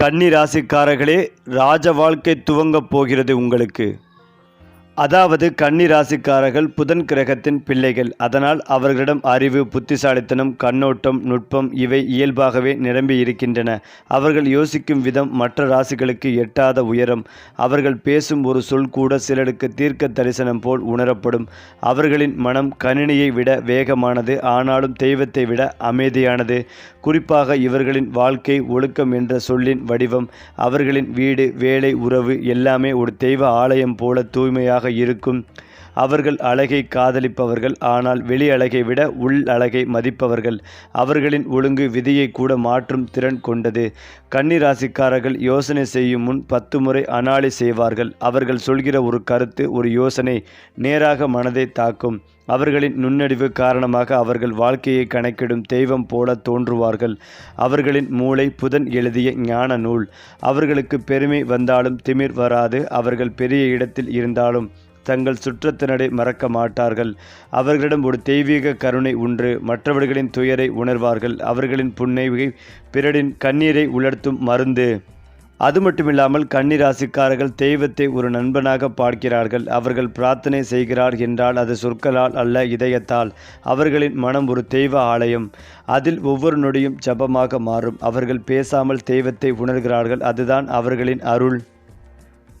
கன்னி ராசிக்காரர்களே ராஜ வாழ்க்கை துவங்கப் போகிறது உங்களுக்கு. அதாவது கன்னி ராசிக்காரர்கள் புதன் கிரகத்தின் பிள்ளைகள். அதனால் அவர்களிடம் அறிவு புத்திசாலித்தனம் கண்ணோட்டம் நுட்பம் இவை இயல்பாகவே நிரம்பி இருக்கின்றன. அவர்கள் யோசிக்கும் விதம் மற்ற ராசிகளுக்கு எட்டாத உயரம். அவர்கள் பேசும் ஒரு சொல் கூட சிலருக்கு தீர்க்க தரிசனம் போல் உணரப்படும். அவர்களின் மனம் கணினியை விட வேகமானது ஆனாலும் தெய்வத்தை விட அமைதியானது. குறிப்பாக இவர்களின் வாழ்க்கை ஒழுக்கம் என்ற சொல்லின் வடிவம். அவர்களின் வீடு வேலை உறவு எல்லாமே ஒரு தெய்வ ஆலயம் போல தூய்மையாக இருக்கும். அவர்கள் அழகை காதலிப்பவர்கள் ஆனால் வெளி அழகை விட உள் அழகை மதிப்பவர்கள். அவர்களின் ஒழுங்கு விதியை கூட மாற்றும் திறன் கொண்டது. கன்னிராசிக்காரர்கள் யோசனை செய்யும் முன் பத்து முறை அனாலி செய்வார்கள். அவர்கள் சொல்கிற ஒரு கருத்து ஒரு யோசனை நேராக மனதை தாக்கும். அவர்களின் நுண்ணறிவு காரணமாக அவர்கள் வாழ்க்கையை கணக்கிடும் தெய்வம் போல தோன்றுவார்கள். அவர்களின் மூளை புதன் எழுதிய ஞான நூல். அவர்களுக்கு பெருமை வந்தாலும் திமிர் வராது. அவர்கள் பெரிய இடத்தில் இருந்தாலும் தங்கள் சுற்றத்தினரை மறக்க மாட்டார்கள். அவர்களிடம் ஒரு தெய்வீக கருணை உண்டு. மற்றவர்களின் துயரை உணர்வார்கள். அவர்களின் புன்னைவை பிறரின் கண்ணீரை உலர்த்தும் மருந்து. அது மட்டுமில்லாமல் கன்னிராசிக்காரர்கள் தெய்வத்தை ஒரு நண்பனாக பார்க்கிறார்கள். அவர்கள் பிரார்த்தனை செய்கிறார் என்றால் அது சொற்களால் அல்ல இதயத்தால். அவர்களின் மனம் ஒரு தெய்வ ஆலயம். அதில் ஒவ்வொரு நொடியும் ஜபமாக மாறும். அவர்கள் பேசாமல் தெய்வத்தை உணர்கிறார்கள். அதுதான் அவர்களின் அருள்.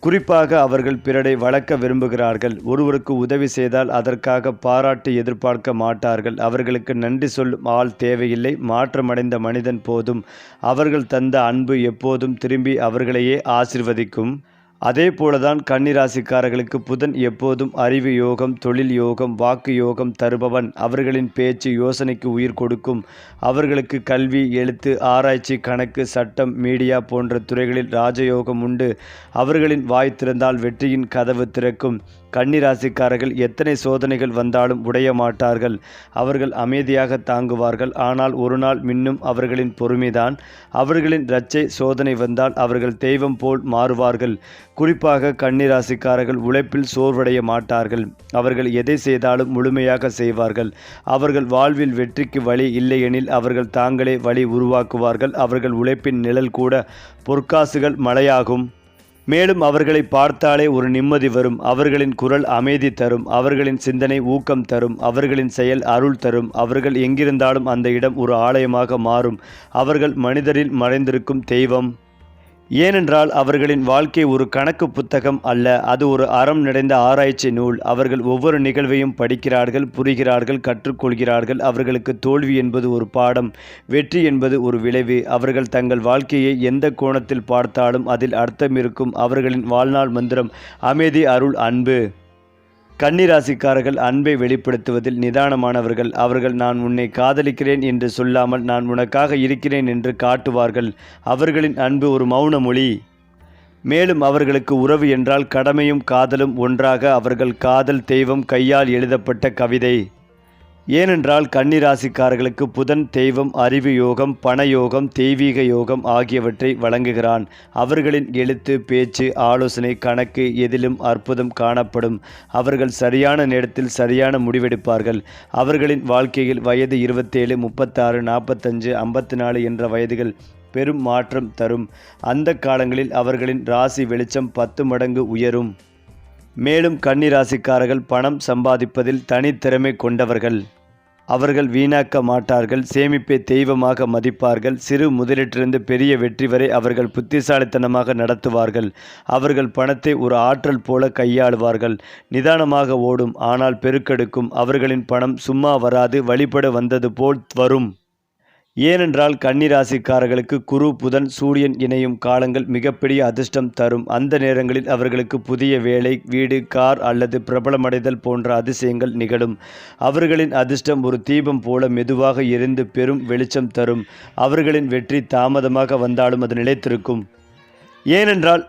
குறிப்பாக அவர்கள் பிறரை வளர்க்க விரும்புகிறார்கள். ஒருவருக்கு உதவி செய்தால் அதற்காக பாராட்டு எதிர்பார்க்க மாட்டார்கள். அவர்களுக்கு நன்றி சொல்லும் ஆள் தேவையில்லை. மாற்றமடைந்த மனிதன் போதும். அவர்கள் தந்த அன்பு எப்போதும் திரும்பி அவர்களையே ஆசிர்வதிக்கும். அதே போலதான் கன்னிராசிக்காரர்களுக்கு புதன் எப்போதும் அறிவு யோகம் தொழில் யோகம் வாக்கு யோகம் தருபவன். அவர்களின் பேச்சு யோசனைக்கு உயிர் கொடுக்கும். அவர்களுக்கு கல்வி எழுத்து ஆராய்ச்சி கணக்கு சட்டம் மீடியா போன்ற துறைகளில் ராஜயோகம் உண்டு. அவர்களின் வாய் திறந்தால் வெற்றியின் கதவு திறக்கும். கன்னிராசிக்காரர்கள் எத்தனை சோதனைகள் வந்தாலும் உடைய மாட்டார்கள். அவர்கள் அமைதியாக தாங்குவார்கள். ஆனால் ஒரு நாள் மின்னும் அவர்களின் பொறுமைதான். அவர்களின் இரச்சை சோதனை வந்தால் அவர்கள் தெய்வம் போல் மாறுவார்கள். குறிப்பாக கன்னிராசிக்காரர்கள் உழைப்பில் சோர்வடைய மாட்டார்கள். அவர்கள் எதை செய்தாலும் முழுமையாக செய்வார்கள். அவர்கள் வாழ்வில் வெற்றிக்கு வழி இல்லையெனில் அவர்கள் தாங்களே வழி உருவாக்குவார்கள். அவர்கள் உழைப்பின் நிழல் கூட பொற்காசுகள் மழையாகும். மேலும் அவர்களை பார்த்தாலே ஒரு நிம்மதி வரும். அவர்களின் குரல் அமைதி தரும். அவர்களின் சிந்தனை ஊக்கம் தரும். அவர்களின் செயல் அருள் தரும். அவர்கள் எங்கிருந்தாலும் அந்த இடம் ஒரு ஆலயமாக மாறும். அவர்கள் மனிதரில் மறைந்திருக்கும் தெய்வம். ஏனென்றால் அவர்களின் வாழ்க்கை ஒரு கணக்கு புத்தகம் அல்ல அது ஒரு அறம் நிறைந்த ஆராய்ச்சி நூல். அவர்கள் ஒவ்வொரு நிகழ்வையும் படிக்கிறார்கள் புரிகிறார்கள் கற்றுக்கொள்கிறார்கள். அவர்களுக்கு தோல்வி என்பது ஒரு பாடம் வெற்றி என்பது ஒரு விளைவு. அவர்கள் தங்கள் வாழ்க்கையை எந்த கோணத்தில் பார்த்தாலும் அதில் அர்த்தம் இருக்கும் அவர்களின் வாழ்நாள் மந்திரம் அமைதி அருள் அன்பு. கன்னிராசிக்காரர்கள் அன்பை வெளிப்படுத்துவதில் நிதானமானவர்கள். அவர்கள் நான் உன்னை காதலிக்கிறேன் என்று சொல்லாமல் நான் உனக்காக இருக்கிறேன் என்று காட்டுவார்கள். அவர்களின் அன்பு ஒரு மௌன மொழி. மேலும் அவர்களுக்கு உறவு என்றால் கடமையும் காதலும் ஒன்றாக அவர்கள் காதல் தெய்வம் கையால் எழுதப்பட்ட கவிதை. ஏனென்றால் கன்னிராசிக்காரர்களுக்கு புதன் தெய்வம் அறிவு யோகம் பண யோகம் தெய்வீக யோகம் ஆகியவற்றை வழங்குகிறான். அவர்களின் எழுத்து பேச்சு ஆலோசனை கணக்கு எதிலும் அற்புதம் காணப்படும். அவர்கள் சரியான நேரத்தில் சரியான முடிவெடுப்பார்கள். அவர்களின் வாழ்க்கையில் வயது இருபத்தேழு முப்பத்தாறு நாற்பத்தஞ்சு ஐம்பத்தி நாலு என்ற வயதுகள் பெரும் மாற்றம் தரும். அந்த காலங்களில் அவர்களின் ராசி வெளிச்சம் பத்து மடங்கு உயரும். மேலும் கன்னிராசிக்காரர்கள் பணம் சம்பாதிப்பதில் தனித்திறமை கொண்டவர்கள். அவர்கள் வீணாக்க மாட்டார்கள் சேமிப்பை தெய்வமாக மதிப்பார்கள் சிறு முதலீட்டிலிருந்து பெரிய வெற்றி வரை அவர்கள் புத்திசாலித்தனமாக நடத்துவார்கள். அவர்கள் பணத்தை ஒரு ஆற்றல் போல கையாளுவார்கள். நிதானமாக ஓடும் ஆனால் பெருக்கெடுக்கும். அவர்களின் பணம் சும்மா வராது வழிபட வந்தது போல் வரும். ஏனென்றால் கன்னிராசிக்காரர்களுக்கு குரு புதன் சூரியன் இணையும் காலங்கள் மிகப்பெரிய அதிர்ஷ்டம் தரும். அந்த நேரங்களில் அவர்களுக்கு புதிய வேலை வீடு கார் அல்லது பிரபலமடைதல் போன்ற அதிசயங்கள் நிகழும். அவர்களின் அதிர்ஷ்டம் ஒரு தீபம் போல மெதுவாக எரிந்து பெரும் வெளிச்சம் தரும். அவர்களின் வெற்றி தாமதமாக வந்தாலும் அது நிலைத்திருக்கும். ஏனென்றால்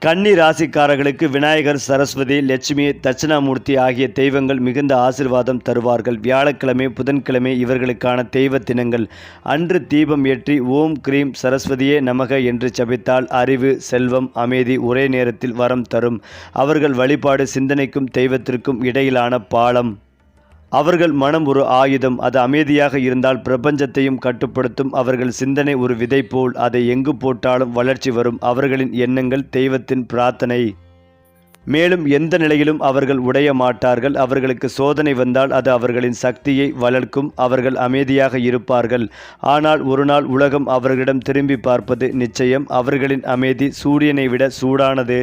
கன்னி ராசிக்காரர்களுக்கு விநாயகர் சரஸ்வதி லட்சுமி தட்சிணாமூர்த்தி ஆகிய தெய்வங்கள் மிகுந்த ஆசிர்வாதம் தருவார்கள். வியாழக்கிழமை புதன்கிழமை இவர்களுக்கான தெய்வ தினங்கள். அன்று தீபம் ஏற்றி ஓம் கிரீம் சரஸ்வதியே நமக என்று சபித்தால் அறிவு செல்வம் அமைதி ஒரே நேரத்தில் வரம் தரும். அவர்கள் வழிபாடு சிந்தனைக்கும் தெய்வத்திற்கும் இடையிலான பாலம். அவர்கள் மனம் ஒரு ஆயுதம் அது அமைதியாக இருந்தால் பிரபஞ்சத்தையும் கட்டுப்படுத்தும். அவர்கள் சிந்தனை ஒரு விதை போல் அதை எங்கு போட்டாலும் வளர்ச்சி வரும். அவர்களின் எண்ணங்கள் தெய்வத்தின் பிரார்த்தனை. மேலும் எந்த நிலையிலும் அவர்கள் உடைய மாட்டார்கள். அவர்களுக்கு சோதனை வந்தால் அது அவர்களின் சக்தியை வளர்க்கும். அவர்கள் அமைதியாக இருப்பார்கள். ஆனால் ஒரு நாள் உலகம் அவர்களிடம் திரும்பி பார்ப்பது நிச்சயம். அவர்களின் அமைதி சூரியனை விட சூடானது.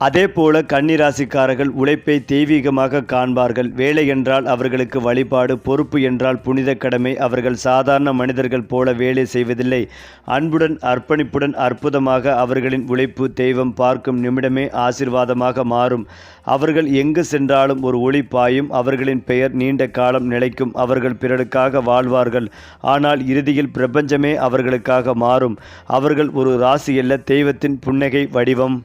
அதேபோல கன்னிராசிக்காரர்கள் உழைப்பை தெய்வீகமாக காண்பார்கள். வேலை என்றால் அவர்களுக்கு வழிபாடு பொறுப்பு என்றால் புனித கடமை. அவர்கள் சாதாரண மனிதர்கள் போல வேலை செய்வதில்லை. அன்புடன் அர்ப்பணிப்புடன் அற்புதமாக அவர்களின் உழைப்பு தெய்வம் பார்க்கும் நிமிடமே ஆசிர்வாதமாக மாறும். அவர்கள் எங்கு சென்றாலும் ஒரு ஒளி பாயும். அவர்களின் பெயர் நீண்ட காலம் நிலைக்கும். அவர்கள் பிறருக்காக வாழ்வார்கள். ஆனால் இறுதியில் பிரபஞ்சமே அவர்களுக்காக மாறும். அவர்கள் ஒரு ராசியல்ல தெய்வத்தின் புன்னகை வடிவம்.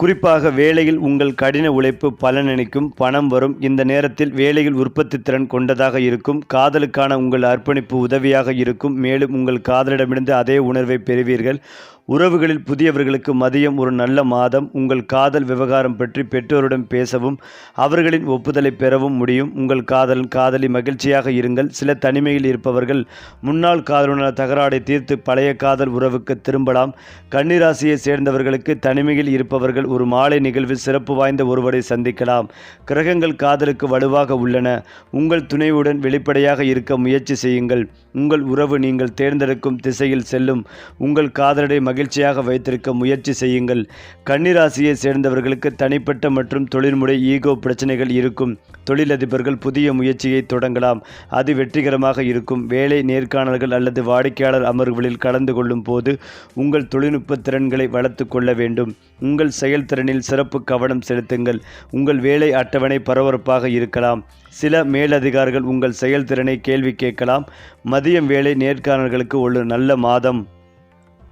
குறிப்பாக வேலையில் உங்கள் கடின உழைப்பு பலனளிக்கும் பணம் வரும். இந்த நேரத்தில் வேலையில் உற்பத்தி திறன் கொண்டதாக இருக்கும். காதலுக்கான உங்கள் அர்ப்பணிப்பு உதவியாக இருக்கும். மேலும் உங்கள் காதலிடமிருந்து அதே உணர்வை பெறுவீர்கள். உறவுகளில் புதியவர்களுக்கு மதியம் ஒரு நல்ல மாதம். உங்கள் காதல் விவகாரம் பற்றி பெற்றோரிடம் பேசவும் அவர்களின் ஒப்புதலை பெறவும் முடியும். உங்கள் காதல் காதலி மகிழ்ச்சியாக இருங்கள். சில தனிமையில் இருப்பவர்கள் முன்னாள் காதலுடன் தகராடை தீர்த்து பழைய காதல் உறவுக்கு திரும்பலாம். கன்னிராசியை சேர்ந்தவர்களுக்கு தனிமையில் இருப்பவர்கள் ஒரு மாலை நிகழ்வில் சிறப்பு வாய்ந்த ஒருவரை சந்திக்கலாம். கிரகங்கள் காதலுக்கு வலுவாக உள்ளன. உங்கள் துணைவுடன் வெளிப்படையாக இருக்க முயற்சி செய்யுங்கள். உங்கள் உறவு நீங்கள் தேர்ந்தெடுக்கும் திசையில் செல்லும். உங்கள் காதலரை மகிழ்ச்சியாக வைத்திருக்க முயற்சி செய்யுங்கள். கன்னிராசியை சேர்ந்தவர்களுக்கு தனிப்பட்ட மற்றும் தொழில்முறை ஈகோ பிரச்சனைகள் இருக்கும். தொழிலதிபர்கள் புதிய முயற்சியை தொடங்கலாம். அது வெற்றிகரமாக இருக்கும். வேலை நேர்காணல்கள் அல்லது வாடிக்கையாளர் அமர்வுகளில் கலந்து கொள்ளும் போது உங்கள் தொழில்நுட்ப திறன்களை வளர்த்து கொள்ள வேண்டும். உங்கள் செயல்திறனில் சிறப்பு கவனம் செலுத்துங்கள். உங்கள் வேலை அட்டவணை பரபரப்பாக இருக்கலாம். சில மேலதிகாரிகள் உங்கள் செயல்திறனை கேள்வி கேட்கலாம். மதியம் வேலை நேர்காணல்களுக்கு ஒரு நல்ல மாதம்.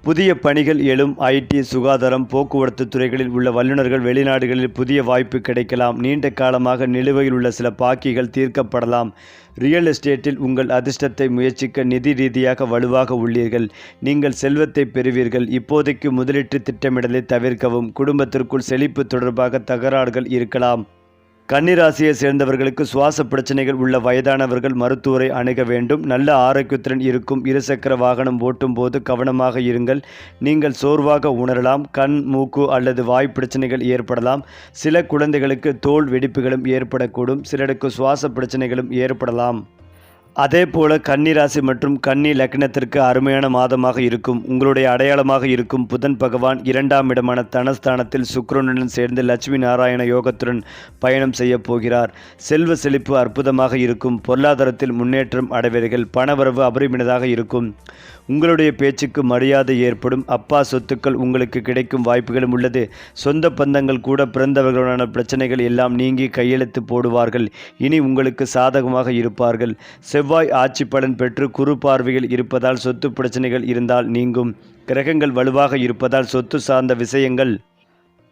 புதிய பணிகள் எழும் ஐடி சுகாதாரம் போக்குவரத்து துறைகளில் உள்ள வல்லுநர்கள் வெளிநாடுகளில் புதிய வாய்ப்பு கிடைக்கலாம். நீண்ட காலமாக நிலுவையில் உள்ள சில பாக்கிகள் தீர்க்கப்படலாம். ரியல் எஸ்டேட்டில் உங்கள் அதிர்ஷ்டத்தை முயற்சிக்க நிதி ரீதியாக வலுவாக உள்ளீர்கள். நீங்கள் செல்வத்தை பெறுவீர்கள். இப்போதைக்கு முதலீட்டு திட்டமிடலை தவிர்க்கவும் குடும்பத்திற்குள் செழிப்பு தொடர்பாக தகராறுகள் இருக்கலாம். கன்னிராசியை சேர்ந்தவர்களுக்கு சுவாச பிரச்சனைகள் உள்ள வயதானவர்கள் மருத்துவரை அணுக வேண்டும். நல்ல ஆரோக்கியத்துடன் இருக்கும் இருசக்கர வாகனம் ஓட்டும் போது கவனமாக இருங்கள். நீங்கள் சோர்வாக உணரலாம். கண் மூக்கு அல்லது வாய் பிரச்சனைகள் ஏற்படலாம். சில குழந்தைகளுக்கு தோல் வெடிப்புகளும் ஏற்படக்கூடும். சிலருக்கு சுவாச பிரச்சனைகளும் ஏற்படலாம். அதே போல கன்னிராசி மற்றும் கன்னி லக்னத்திற்கு அருமையான மாதமாக இருக்கும். உங்களுடைய அடையாளமாக இருக்கும் புதன் பகவான் இரண்டாம் இடமான தனஸ்தானத்தில் சுக்ரனுடன் சேர்ந்து லட்சுமி நாராயண யோகத்துடன் பயணம் செய்ய போகிறார். செல்வ செழிப்பு அற்புதமாக இருக்கும். பொருளாதாரத்தில் முன்னேற்றம் அடைவீர்கள். பணவரவு அபரிமினதாக இருக்கும். உங்களுடைய பேச்சுக்கு மரியாதை ஏற்படும். அப்பா சொத்துக்கள் உங்களுக்கு கிடைக்கும் வாய்ப்புகளும் உள்ளது. சொந்த பந்தங்கள் கூட பிறந்தவர்களுடனான பிரச்சனைகள் எல்லாம் நீங்கி கையெழுத்து போடுவார்கள். இனி உங்களுக்கு சாதகமாக இருப்பார்கள். செவ்வாய் ஆட்சி பலன் பெற்று குறு பார்வையில் இருப்பதால் சொத்து பிரச்சனைகள் இருந்தால் நீங்கும். கிரகங்கள் வலுவாக இருப்பதால் சொத்து சார்ந்த விஷயங்கள்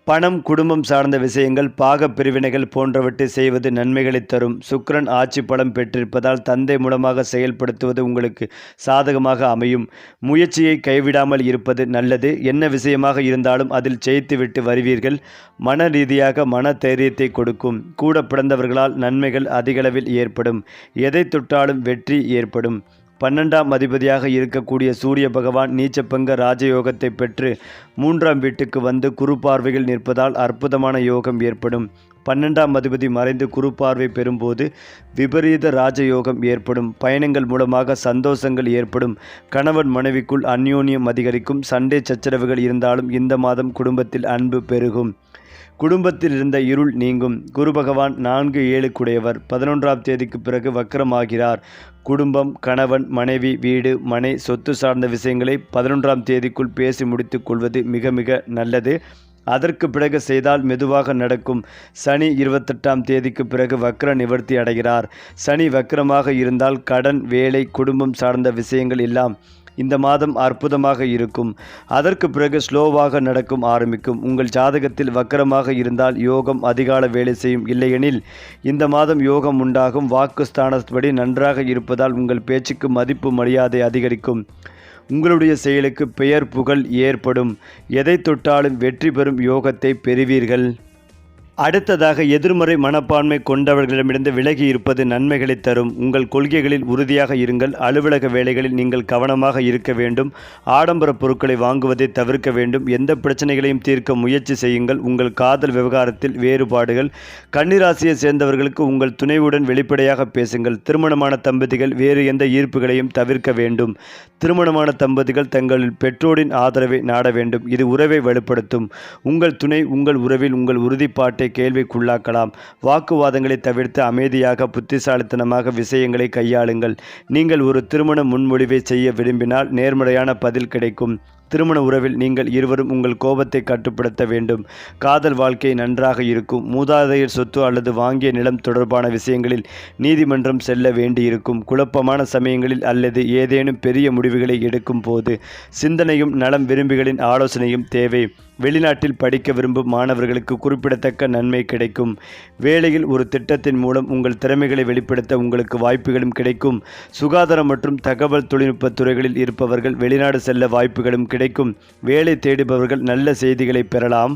பணம் குடும்பம் சார்ந்த விஷயங்கள் பாக பிரிவினைகள் போன்றவற்றை செய்வது நன்மைகளை தரும். சுக்கிரன் ஆட்சி பலம் பெற்றிருப்பதால் தந்தை மூலமாக செயல்படுத்துவது உங்களுக்கு சாதகமாக அமையும். முயற்சியை கைவிடாமல் இருப்பது நல்லது. என்ன விஷயமாக இருந்தாலும் அதில் ஜெயித்துவிட்டு வருவீர்கள். மன ரீதியாக மன தைரியத்தை கொடுக்கும். கூட பிறந்தவர்களால் நன்மைகள் அதிகளவில் ஏற்படும். எதை தொட்டாலும் வெற்றி ஏற்படும். பன்னெண்டாம் அதிபதியாக இருக்கக்கூடிய சூரிய பகவான் நீச்சப்பங்க ராஜயோகத்தை பெற்று மூன்றாம் வீட்டுக்கு வந்து குரு பார்வையில் நிற்பதால் அற்புதமான யோகம் ஏற்படும். பன்னெண்டாம் அதிபதி மறைந்து குரு பார்வை பெறும்போது விபரீத ராஜயோகம் ஏற்படும். பயணங்கள் மூலமாக சந்தோஷங்கள் ஏற்படும். கணவன் மனைவிக்குள் அந்யோன்யம் அதிகரிக்கும். சண்டை சச்சரவுகள் இருந்தாலும் இந்த மாதம் குடும்பத்தில் அன்பு பெருகும். குடும்பத்தில் இருந்த இருள் நீங்கும். குரு பகவான் நான்கு ஏழுக்குடையவர். பதினொன்றாம் தேதிக்கு பிறகு வக்கரமாகிறார். குடும்பம் கணவன் மனைவி வீடு மனை சொத்து சார்ந்த விஷயங்களை பதினொன்றாம் தேதிக்குள் பேசி முடித்துக் கொள்வது மிக மிக நல்லது. அதற்கு பிறகு செய்தால் மெதுவாக நடக்கும். சனி இருபத்தெட்டாம் தேதிக்கு பிறகு வக்ர நிவர்த்தி அடைகிறார். சனி வக்ரமாக இருந்தால் கடன் வேலை குடும்பம் சார்ந்த விஷயங்கள் எல்லாம் இந்த மாதம் அற்புதமாக இருக்கும். அதற்கு பிறகு ஸ்லோவாக நடக்கும் ஆரம்பிக்கும். உங்கள் ஜாதகத்தில் வக்கரமாக இருந்தால் யோகம் அதிகால வேலை செய்யும். இல்லையெனில் இந்த மாதம் யோகம் உண்டாகும். வாக்கு ஸ்தானப்படி நன்றாக இருப்பதால் உங்கள் பேச்சுக்கு மதிப்பு மரியாதை அதிகரிக்கும். உங்களுடைய செயலுக்கு பெயர் புகழ் ஏற்படும். எதை தொட்டாலும் வெற்றி பெறும் யோகத்தை பெறுவீர்கள். அடுத்ததாக எதிர்மறை மனப்பான்மை கொண்டவர்களிடமிருந்து விலகி இருப்பது நன்மைகளை தரும். உங்கள் கொள்கைகளில் உறுதியாக இருங்கள். அலுவலக வேலைகளில் நீங்கள் கவனமாக இருக்க வேண்டும். ஆடம்பர பொருட்களை வாங்குவதை தவிர்க்க வேண்டும். எந்த பிரச்சனைகளையும் தீர்க்க முயற்சி செய்யுங்கள். உங்கள் காதல் விவகாரத்தில் வேறுபாடுகள். கன்னிராசியை சேர்ந்தவர்களுக்கு உங்கள் துணைவுடன் வெளிப்படையாக பேசுங்கள். திருமணமான தம்பதிகள் வேறு எந்த ஈர்ப்புகளையும் தவிர்க்க வேண்டும். திருமணமான தம்பதிகள் தங்கள் பெற்றோரின் ஆதரவை நாட வேண்டும். இது உறவை வலுப்படுத்தும். உங்கள் துணை உங்கள் உறவில் உங்கள் உறுதிப்பாட்டை கேள்விக்குள்ளாக்கலாம். வாக்குவாதங்களை தவிர்த்து அமைதியாக புத்திசாலித்தனமாக விஷயங்களை கையாளுங்கள். நீங்கள் ஒரு திருமண முன்மொழிவை செய்ய விரும்பினால் நேர்மறையான பதில் கிடைக்கும். திருமண உறவில் நீங்கள் இருவரும் உங்கள் கோபத்தை கட்டுப்படுத்த வேண்டும். காதல் வாழ்க்கை நன்றாக இருக்கும். மூதாதையர் சொத்து அல்லது வாங்கிய நிலம் தொடர்பான விஷயங்களில் நீதிமன்றம் செல்ல வேண்டியிருக்கும். குழப்பமான சமயங்களில் அல்லது ஏதேனும் பெரிய முடிவுகளை எடுக்கும் போது சிந்தனையும் நலம் விரும்பிகளின் ஆலோசனையும் தேவை. வெளிநாட்டில் படிக்க விரும்பும் மாணவர்களுக்கு குறிப்பிடத்தக்க நன்மை கிடைக்கும். வேலையில் ஒரு திட்டத்தின் மூலம் உங்கள் திறமைகளை வெளிப்படுத்த உங்களுக்கு வாய்ப்புகளும் கிடைக்கும். சுகாதாரம் மற்றும் தகவல் தொழில்நுட்ப துறைகளில் இருப்பவர்கள் வெளிநாடு செல்ல வாய்ப்புகளும் கிடைக்கும். வேலை தேடுபவர்கள் நல்ல செய்திகளை பெறலாம்.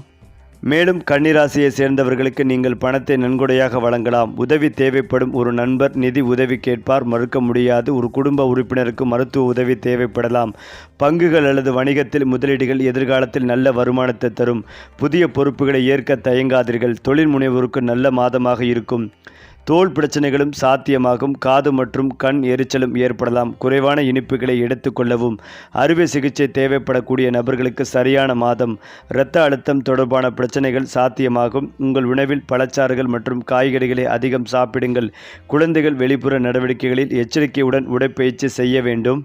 மேலும் கன்னிராசியை சேர்ந்தவர்களுக்கு நீங்கள் பணத்தை நன்கொடையாக வழங்கலாம். உதவி தேவைப்படும் ஒரு நண்பர் நிதி உதவி கேட்பார். மறுக்க முடியாது. ஒரு குடும்ப உறுப்பினருக்கு மருத்துவ உதவி தேவைப்படலாம். பங்குகள் அல்லது வணிகத்தில் முதலீடுகள் எதிர்காலத்தில் நல்ல வருமானத்தை தரும். புதிய பொறுப்புகளை ஏற்க தயங்காதீர்கள். தொழில் முனைவோருக்கு நல்ல மாதமாக இருக்கும். தோல் பிரச்சனைகளும் சாத்தியமாகும். காது மற்றும் கண் எரிச்சலும் ஏற்படலாம். குறைவான இனிப்புகளை எடுத்துக்கொள்ளவும் அறுவை சிகிச்சை தேவைப்படக்கூடிய நபர்களுக்கு சரியான மாதம். இரத்த அழுத்தம் தொடர்பான பிரச்சனைகள் சாத்தியமாகும். உங்கள் உணவில் பழச்சாறுகள் மற்றும் காய்கறிகளை அதிகம் சாப்பிடுங்கள். குழந்தைகள் வெளிப்புற நடவடிக்கைகளில் எச்சரிக்கையுடன் உடற்பயிற்சி செய்ய வேண்டும்.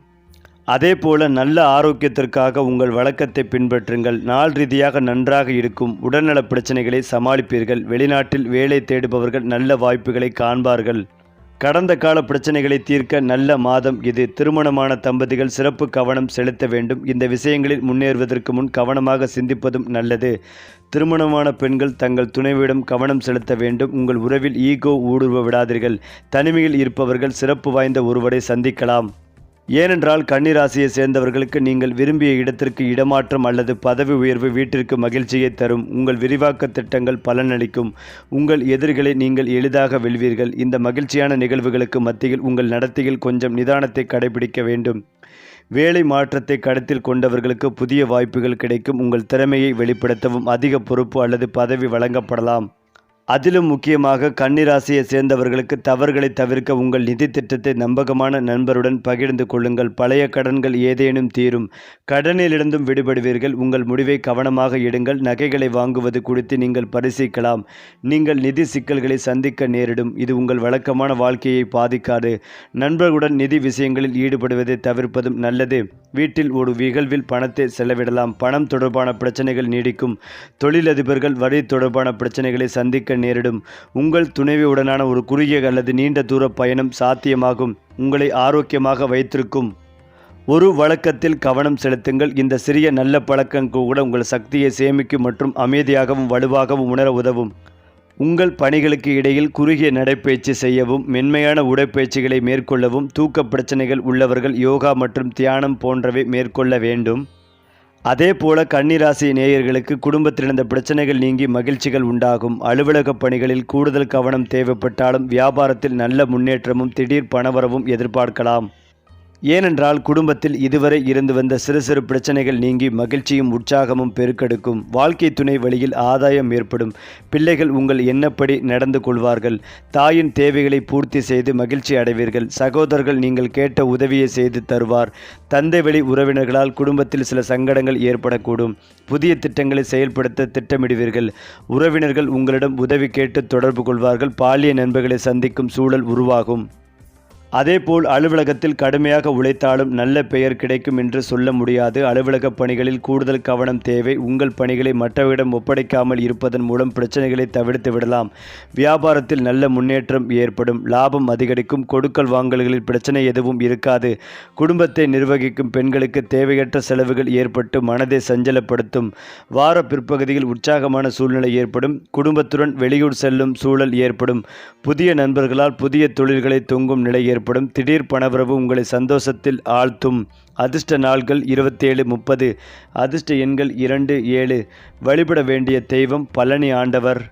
அதேபோல நல்ல ஆரோக்கியத்திற்காக உங்கள் வழக்கத்தை பின்பற்றுங்கள். நாள் ரீதியாக நன்றாக இருக்கும். உடல்நலப் பிரச்சனைகளை சமாளிப்பீர்கள். வெளிநாட்டில் வேலை தேடுபவர்கள் நல்ல வாய்ப்புகளை காண்பார்கள். கடந்த கால பிரச்சனைகளை தீர்க்க நல்ல மாதம் இது. திருமணமான தம்பதிகள் சிறப்பு கவனம் செலுத்த வேண்டும். இந்த விஷயங்களில் முன்னேறுவதற்கு முன் கவனமாக சிந்திப்பதும் நல்லது. திருமணமான பெண்கள் தங்கள் துணைவிடம் கவனம் செலுத்த வேண்டும். உங்கள் உறவில் ஈகோ ஊடுருவ விடாதீர்கள். தனிமையில் இருப்பவர்கள் சிறப்பு வாய்ந்த ஒருவரை சந்திக்கலாம். ஏனென்றால் கன்னிராசியை சேர்ந்தவர்களுக்கு நீங்கள் விரும்பிய இடத்திற்கு இடமாற்றம் அல்லது பதவி உயர்வு வீட்டிற்கு மகிழ்ச்சியை தரும். உங்கள் விரிவாக்க திட்டங்கள் பலனளிக்கும். உங்கள் எதிரிகளை நீங்கள் எளிதாக வெல்வீர்கள். இந்த மகிழ்ச்சியான நிகழ்வுகளுக்கு மத்தியில் உங்கள் நடத்தையில் கொஞ்சம் நிதானத்தை கடைபிடிக்க வேண்டும். வேலை மாற்றத்தை கருத்தில் கொண்டவர்களுக்கு புதிய வாய்ப்புகள் கிடைக்கும். உங்கள் திறமையை வெளிப்படுத்தவும் அதிக பொறுப்பு அல்லது பதவி வழங்கப்படலாம். அதிலும் முக்கியமாக கன்னிராசியை சேர்ந்தவர்களுக்கு தவறுகளை தவிர்க்க உங்கள் நிதி திட்டத்தை நம்பகமான நண்பருடன் பகிர்ந்து கொள்ளுங்கள். பழைய கடன்கள் ஏதேனும் தீரும். கடனிலிருந்தும் விடுபடுவீர்கள். உங்கள் முடிவை கவனமாக எடுங்கள். நகைகளை வாங்குவது குறித்து நீங்கள் பரிசீலிக்கலாம். நீங்கள் நிதி சிக்கல்களை சந்திக்க நேரிடும். இது உங்கள் வழக்கமான வாழ்க்கையை பாதிக்காது. நண்பர்களுடன் நிதி விஷயங்களில் ஈடுபடுவதை தவிர்ப்பதும் நல்லது. வீட்டில் ஒரு விகழ்வில் பணத்தை செலவிடலாம். பணம் தொடர்பான பிரச்சனைகள் நீடிக்கும். தொழிலதிபர்கள் வரி தொடர்பான பிரச்சனைகளை சந்திக்க நேரிடும். உங்கள் துணைவியுடனான ஒரு குறுகிய அல்லது நீண்ட தூர பயணம் சாத்தியமாகும். உங்களை ஆரோக்கியமாக வைத்திருக்கும். ஒரு வழக்கத்தில் கவனம் செலுத்துங்கள். இந்த சிறிய நல்ல பழக்கம் கூட உங்கள் சக்தியை சேமிக்கும் மற்றும் அமைதியாகவும் வலுவாகவும் உணர உதவும். உங்கள் பணிகளுக்கு இடையில் குறுகிய நடைப்பயிற்சி செய்யவும் மென்மையான உடற்பயிற்சிகளை மேற்கொள்ளவும் தூக்க பிரச்சனைகள் உள்ளவர்கள் யோகா மற்றும் தியானம் போன்றவை மேற்கொள்ள வேண்டும். அதே போல கன்னிராசி நேயர்களுக்கு குடும்பத்தில் இருந்த பிரச்சனைகள் நீங்கி மகிழ்ச்சிகள் உண்டாகும். அலுவலக பணிகளில் கூடுதல் கவனம் தேவைப்பட்டாலும் வியாபாரத்தில் நல்ல முன்னேற்றமும் திடீர் பணவரவும் எதிர்பார்க்கலாம். ஏனென்றால் குடும்பத்தில் இதுவரை இருந்து வந்த சிறு சிறு பிரச்சனைகள் நீங்கி மகிழ்ச்சியும் உற்சாகமும் பெருக்கெடுக்கும். வாழ்க்கை துணை வழியில் ஆதாயம் ஏற்படும். பிள்ளைகள் உங்கள் எண்ணப்படி நடந்து கொள்வார்கள். தாயின் தேவைகளை பூர்த்தி செய்து மகிழ்ச்சி அடைவீர்கள். சகோதரர்கள் நீங்கள் கேட்ட உதவியை செய்து தருவார். தந்தை வழி உறவினர்களால் குடும்பத்தில் சில சங்கடங்கள் ஏற்படக்கூடும். புதிய திட்டங்களை செயல்படுத்த திட்டமிடுவீர்கள். உறவினர்கள் உங்களிடம் உதவி கேட்டு தொடர்பு கொள்வார்கள். பாலிய நண்பர்களை சந்திக்கும் சூழல் உருவாகும். அதேபோல் அலுவலகத்தில் கடுமையாக உழைத்தாலும் நல்ல பெயர் கிடைக்கும் என்று சொல்ல முடியாது. அலுவலக பணிகளில் கூடுதல் கவனம் தேவை. உங்கள் பணிகளை மற்றவரிடம் ஒப்படைக்காமல் இருப்பதன் மூலம் பிரச்சனைகளை தவிர்த்து விடலாம். வியாபாரத்தில் நல்ல முன்னேற்றம் ஏற்படும். லாபம் அதிகரிக்கும். கொடுக்கல் வாங்கல்களில் பிரச்சனை எதுவும் இருக்காது. குடும்பத்தை நிர்வகிக்கும் பெண்களுக்கு தேவையற்ற செலவுகள் ஏற்பட்டு மனதை சஞ்சலப்படுத்தும். வார பிற்பகுதியில் உற்சாகமான சூழ்நிலை ஏற்படும். குடும்பத்துடன் வெளியூர் செல்லும் சூழல் ஏற்படும். புதிய நண்பர்களால் புதிய தொழில்களை தொங்கும் நிலை ஏற்படும். ஏற்படும் திடீர் பணவரவு உங்களை சந்தோஷத்தில் ஆழ்த்தும். அதிர்ஷ்ட நாள்கள் இருபத்தேழு முப்பது அதிர்ஷ்ட எண்கள் இரண்டு ஏழு. வழிபட வேண்டிய தெய்வம் பழனி ஆண்டவர்.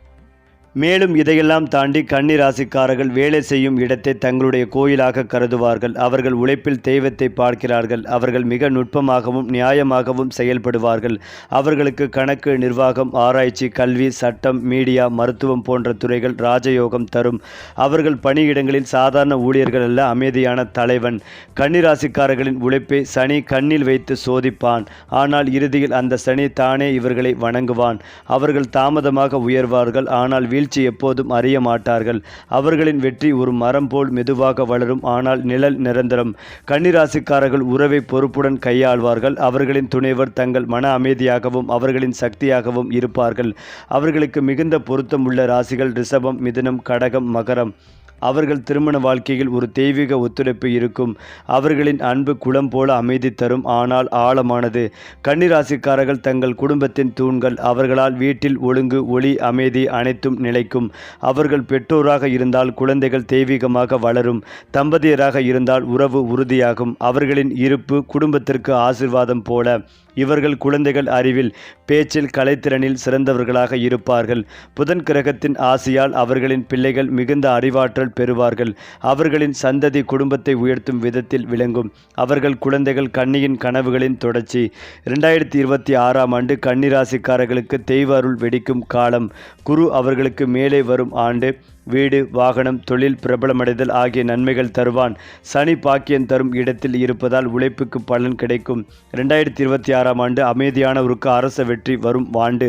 மேலும் இதையெல்லாம் தாண்டி கன்னி ராசிக்காரர்கள் வேலை செய்யும் இடத்தை தங்களுடைய கோயிலாக கருதுவார்கள். அவர்கள் உழைப்பில் தெய்வத்தை பார்க்கிறார்கள். அவர்கள் மிக நுட்பமாகவும் நியாயமாகவும் செயல்படுவார்கள். அவர்களுக்கு கணக்கு நிர்வாகம் ஆராய்ச்சி கல்வி சட்டம் மீடியா மருத்துவம் போன்ற துறைகள் ராஜயோகம் தரும். அவர்கள் பணியிடங்களில் சாதாரண ஊழியர்கள் அல்ல அமைதியான தலைவன். கன்னிராசிக்காரர்களின் உழைப்பை சனி கண்ணில் வைத்து சோதிப்பான். ஆனால் இறுதியில் அந்த சனி தானே இவர்களை வணங்குவான். அவர்கள் தாமதமாக உயர்வார்கள். ஆனால் வீழ்ச்சி எப்போதும் அறிய மாட்டார்கள். அவர்களின் வெற்றி ஒரு மரம் போல் மெதுவாக வளரும் ஆனால் நிழல் நிரந்தரம். கன்னிராசிக்காரர்கள் உறவை பொறுப்புடன் கையாள்வார்கள். அவர்களின் துணைவர் தங்கள் மன அமைதியாகவும் அவர்களின் சக்தியாகவும் இருப்பார்கள். அவர்களுக்கு மிகுந்த பொருத்தமுள்ள ராசிகள் ரிஷபம் மிதுனம் கடகம் மகரம். அவர்கள் திருமண வாழ்க்கையில் ஒரு தெய்வீக ஒத்துழைப்பு இருக்கும். அவர்களின் அன்பு குளம் போல அமைதி தரும். ஆனால் ஆழமானது. கன்னிராசிக்காரர்கள் தங்கள் குடும்பத்தின் தூண்கள் அவர்களால் வீட்டில் ஒழுங்கு ஒளி அமைதி அனைத்தும் நிலைக்கும். அவர்கள் பெற்றோராக இருந்தால் குழந்தைகள் தெய்வீகமாக வளரும். தம்பதியராக இருந்தால் உறவு உறுதியாகும். அவர்களின் இருப்பு குடும்பத்திற்கு ஆசிர்வாதம் போல. இவர்கள் குழந்தைகள் அறிவில் பேச்சில் கலைத்திறனில் சிறந்தவர்களாக இருப்பார்கள். புதன் கிரகத்தின் ஆசையால் அவர்களின் பிள்ளைகள் மிகுந்த அறிவாற்றல் பெறுவார்கள். அவர்களின் சந்ததி குடும்பத்தை உயர்த்தும் விதத்தில் விளங்கும். அவர்கள் குழந்தைகள் கன்னியின் கனவுகளின் தொடர்ச்சி. இரண்டாயிரத்தி இருபத்தி ஆறாம் ஆண்டு கன்னிராசிக்காரர்களுக்கு தெய்வ அருள் வெடிக்கும் காலம். குரு அவர்களுக்கு மேலே வரும் ஆண்டு வீடு வாகனம் தொழில் பிரபலமடைதல் ஆகிய நன்மைகள் தருவான். சனி பாக்கியம் தரும் இடத்தில் இருப்பதால் உழைப்புக்கு பலன் கிடைக்கும். ரெண்டாயிரத்தி இருபத்தி ஆறாம் ஆண்டு அமைதியானவருக்கு அரச வெற்றி வரும் ஆண்டு.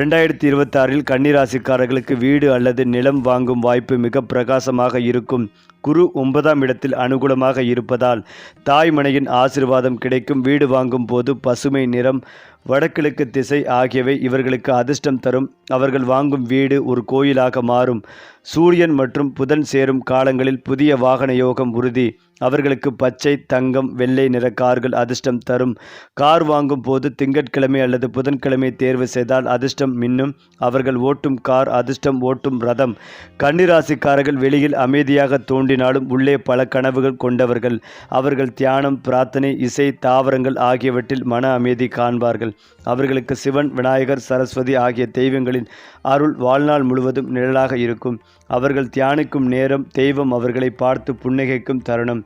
ரெண்டாயிரத்தி இருபத்தாறில் கன்னிராசிக்காரர்களுக்கு வீடு அல்லது நிலம் வாங்கும் வாய்ப்பு மிக பிரகாசமாக இருக்கும். குரு ஒன்பதாம் இடத்தில் அனுகூலமாக இருப்பதால் தாய்மனையின் ஆசிர்வாதம் கிடைக்கும். வீடு வாங்கும் போது பசுமை நிறம் வடகிழக்கு திசை ஆகியவை இவர்களுக்கு அதிர்ஷ்டம் தரும். அவர்கள் வாங்கும் வீடு ஒரு கோயிலாக மாறும். சூரியன் மற்றும் புதன் சேரும் காலங்களில் புதிய வாகன யோகம் உறுதி. அவர்களுக்கு பச்சை தங்கம் வெள்ளை நிற கார்கள் அதிர்ஷ்டம் தரும். கார் வாங்கும் போது திங்கட்கிழமை அல்லது புதன்கிழமை தேர்வு செய்தால் அதிர்ஷ்டம் மின்னும். அவர்கள் ஓட்டும் கார் அதிர்ஷ்டம் ஓட்டும் ரதம். கன்னிராசிக்காரர்கள் வெளியில் அமைதியாக தோன்றினாலும் உள்ளே பல கனவுகள் கொண்டவர்கள். அவர்கள் தியானம் பிரார்த்தனை இசை தாவரங்கள் ஆகியவற்றில் மன அமைதி காண்பார்கள். அவர்களுக்கு சிவன் விநாயகர் சரஸ்வதி ஆகிய தெய்வங்களின் அருள் வாழ்நாள் முழுவதும் நிழலாக இருக்கும். அவர்கள் தியானிக்கும் நேரம் தெய்வம் அவர்களை பார்த்து புன்னகைக்கும் தருணம்.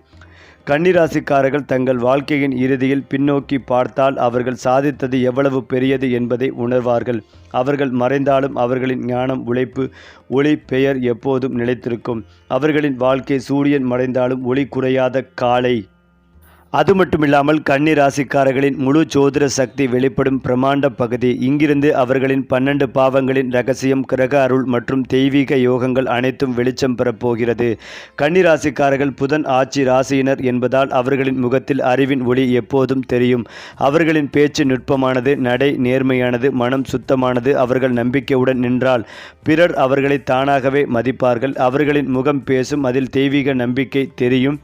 கன்னிராசிக்காரர்கள் தங்கள் வாழ்க்கையின் இறுதியில் பின்னோக்கி பார்த்தால் அவர்கள் சாதித்தது எவ்வளவு பெரியது என்பதை உணர்வார்கள். அவர்கள் மறைந்தாலும் அவர்களின் ஞானம் உழைப்பு ஒளி பெயர் எப்போதும் நிலைத்திருக்கும். அவர்களின் வாழ்க்கை சூரியன் மறைந்தாலும் ஒளி குறையாத காலை. அது மட்டுமில்லாமல் கன்னி ராசிக்காரர்களின் முழு சோதிர சக்தி வெளிப்படும் பிரமாண்ட பகுதி. இங்கிருந்து அவர்களின் பன்னெண்டு பாவங்களின் ரகசியம் கிரக அருள் மற்றும் தெய்வீக யோகங்கள் அனைத்தும் வெளிச்சம் பெறப்போகிறது கன்னி ராசிக்காரர்கள் புதன் ஆட்சி ராசியினர் என்பதால் அவர்களின் முகத்தில் அறிவின் ஒளி எப்போதும் தெரியும். அவர்களின் பேச்சு நுட்பமானது நடை நேர்மையானது மனம் சுத்தமானது அவர்கள் நம்பிக்கையுடன் நின்றால் பிறர் அவர்களை தானாகவே மதிப்பார்கள். அவர்களின் முகம் பேசும் அதில் தெய்வீக நம்பிக்கை தெரியும்.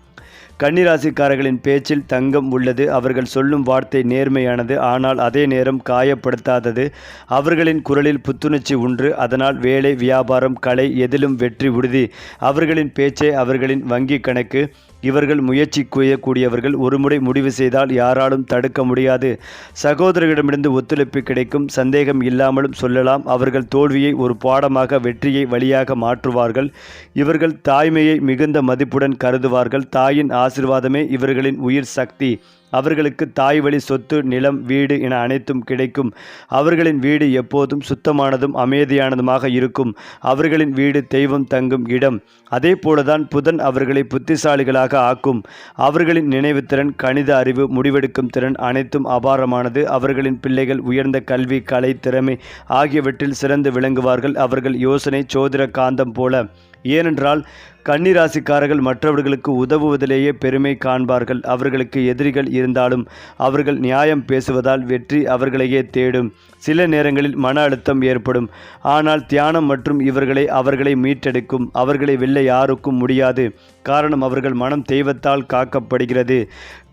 கன்னிராசிக்காரர்களின் பேச்சில் தங்கம் உள்ளது. அவர்கள் சொல்லும் வார்த்தை நேர்மையானது. ஆனால் அதே நேரம் காயப்படுத்தாதது. அவர்களின் குரலில் புத்துணர்ச்சி உண்டு. அதனால் வேலை வியாபாரம் கலை எதிலும் வெற்றி உறுதி. அவர்களின் பேச்சே அவர்களின் வங்கி கணக்கு. இவர்கள் முயற்சி கூடியவர்கள் ஒருமுறை முடிவு செய்தால் யாராலும் தடுக்க முடியாது. சகோதரர்களிடமிருந்து ஒத்துழைப்பு கிடைக்கும். சந்தேகம் இல்லாமலும் சொல்லலாம். அவர்கள் தோல்வியை ஒரு பாடமாக வெற்றியை வழியாக மாற்றுவார்கள். இவர்கள் தாய்மையை மிகுந்த மதிப்புடன் கருதுவார்கள். தாயின் ஆசிர்வாதமே இவர்களின் உயிர் சக்தி. அவர்களுக்கு தாய் வழி சொத்து நிலம் வீடு என அனைத்தும் கிடைக்கும். அவர்களின் வீடு எப்போதும் சுத்தமானதும் அமைதியானதுமாக இருக்கும். அவர்களின் வீடு தெய்வம் தங்கும் இடம். அதே போலதான் புதன் அவர்களை புத்திசாலிகளாக ஆக்கும். அவர்களின் நினைவு திறன் கணித அறிவு முடிவெடுக்கும் திறன் அனைத்தும் அபாரமானது. அவர்களின் பிள்ளைகள் உயர்ந்த கல்வி கலை திறமை ஆகியவற்றில் சிறந்து விளங்குவார்கள். அவர்கள் யோசனை சோதிர காந்தம் போல. ஏனென்றால் கன்னிராசிக்காரர்கள் மற்றவர்களுக்கு உதவுவதிலேயே பெருமை காண்பார்கள். அவர்களுக்கு எதிரிகள் இருந்தாலும் அவர்கள் நியாயம் பேசுவதால் வெற்றி அவர்களையே தேடும். சில நேரங்களில் மன அழுத்தம் ஏற்படும். ஆனால் தியானம் மற்றும் இவர்களை அவர்களை மீட்டெடுக்கும். அவர்களை வெல்ல யாருக்கும் முடியாது. காரணம் அவர்கள் மனம் தெய்வத்தால் காக்கப்படுகிறது.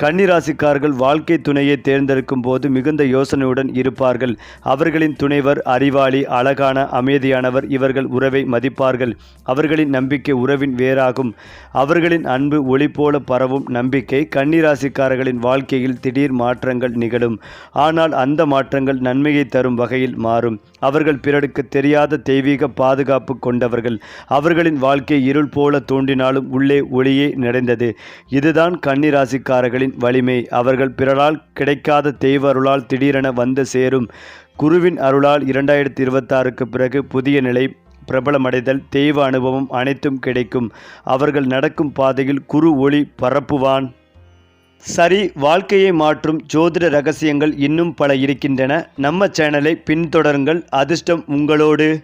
கன்னிராசிக்காரர்கள் வாழ்க்கை துணையை தேர்ந்தெடுக்கும் போது மிகுந்த யோசனையுடன் இருப்பார்கள். அவர்களின் துணைவர் அறிவாளி அழகான அமைதியானவர். இவர்கள் உறவை மதிப்பார்கள். அவர்களின் நம்பிக்கை உறவின் வேறாகும். அவர்களின் அன்பு ஒளி போல பரவும் நம்பிக்கை கன்னிராசிக்காரர்களின் வாழ்க்கையில் திடீர் மாற்றங்கள் நிகழும். ஆனால் அந்த மாற்றங்கள் நன்மையை தரும் வகையில் மாறும். அவர்கள் பிறருக்கு தெரியாத தெய்வீக பாதுகாப்பு கொண்டவர்கள். அவர்களின் வாழ்க்கை இருள் போல தோன்றினாலும் உள்ளே ஒளியே நிறைந்தது. இதுதான் கன்னிராசிக்காரர்களின் வலிமை. அவர்கள் பிறரால் கிடைக்காத தெய்வ அருளால் திடீரென வந்து சேரும். குருவின் அருளால் இரண்டாயிரத்தி இருபத்தாறுக்கு பிறகு புதிய நிலை பிரபலமடைதல் தெய்வ அனுபவம் அனைத்தும் கிடைக்கும். அவர்கள் நடக்கும் பாதையில் குரு ஒளி பரப்புவான். சரி வாழ்க்கையை மாற்றும் ஜோதிட ரகசியங்கள் இன்னும் பல இருக்கின்றன. நம்ம சேனலை பின்தொடருங்கள். அதிர்ஷ்டம் உங்களோடு.